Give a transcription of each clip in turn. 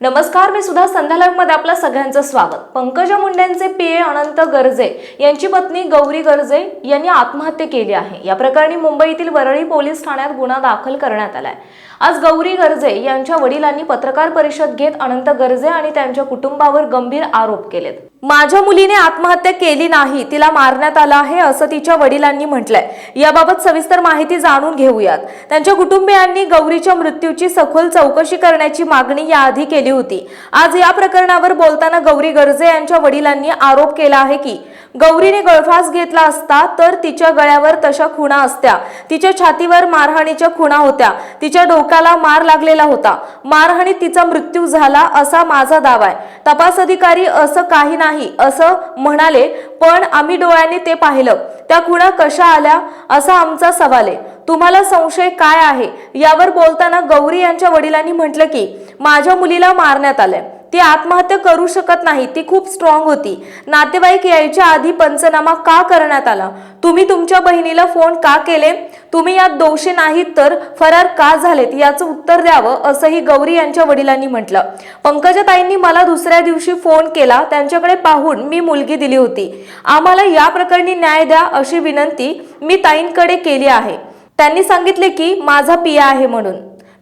नमस्कार मी सुद्धा संध्याकाळमध्ये आपलं सगळ्यांचं स्वागत. पंकजा मुंडेंचे पीए अनंत गर्जे यांची पत्नी गौरी गर्जे यांनी आत्महत्या केली आहे. या प्रकरणी मुंबईतील वरळी पोलीस ठाण्यात गुन्हा दाखल करण्यात आलाय. आज गौरी गर्जे यांच्या वडिलांनी पत्रकार परिषद घेत अनंत गर्जे आणि त्यांच्या कुटुंबावर गंभीर आरोप केलेत. माझ्या मुलीने आत्महत्या केली नाही तिला मारण्यात आलं आहे असं तिच्या वडिलांनी म्हटलंय. याबाबत सविस्तर माहिती जाणून घेऊयात. त्यांच्या कुटुंबियांनी गौरीच्या मृत्यूची सखोल चौकशी करण्याची मागणी याआधी केली होती. आज या प्रकरणावर बोलताना गौरी गर्जे यांच्या वडिलांनी आरोप केला आहे की गौरीने गळफास घेतला असता तर तिच्या गळ्यावर तशा खुणा असत्या. तिच्या छातीवर मारहाणीच्या खुणा होत्या. तिच्या डोक्याला मार लागलेला होता. मारहाणीत तिचा मृत्यू झाला असा माझा दावा आहे. तपास अधिकारी असं काही नाही असं म्हणाले पण आम्ही डोळ्यांनी ते पाहिलं. त्या खुणा कशा आल्या असा आमचा सवाल आहे. तुम्हाला संशय काय आहे? यावर बोलताना गौरी यांच्या वडिलांनी म्हटलं की माझ्या मुलीला मारण्यात आलंय. ती आत्महत्या करू शकत नाही. ती खूप स्ट्रॉंग होती. नातेवाईक यायच्या आधी पंचनामा का करण्यात आला? तुम्ही तुमच्या बहिणीला फोन का केले? तुम्ही यात दोषी नाहीत तर फरार का झालेत? याचं उत्तर द्यावं असंही गौरी यांच्या वडिलांनी म्हटलं. पंकजाताईंनी मला दुसऱ्या दिवशी फोन केला. त्यांच्याकडे पाहून मी मुलगी दिली होती. आम्हाला या प्रकरणी न्याय द्या अशी विनंती मी ताईंकडे केली आहे. त्यांनी सांगितले की माझा पिया आहे म्हणून.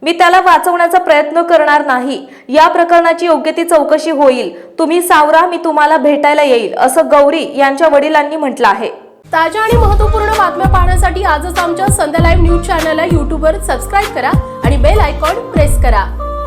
मी त्याला वाचवण्याचा प्रयत्न करणार नाही. या प्रकरणाची योग्य ती चौकशी होईल. तुम्ही सावरा मी तुम्हाला भेटायला येईल असं गौरी यांच्या वडिलांनी म्हटलं आहे. ताज्या आणि महत्त्वपूर्ण बातम्या पाहण्यासाठी आजच आमच्या संध्या लाईव्ह न्यूज चॅनलला यूट्यूबवर सबस्क्राईब करा आणि बेल आयकॉन प्रेस करा.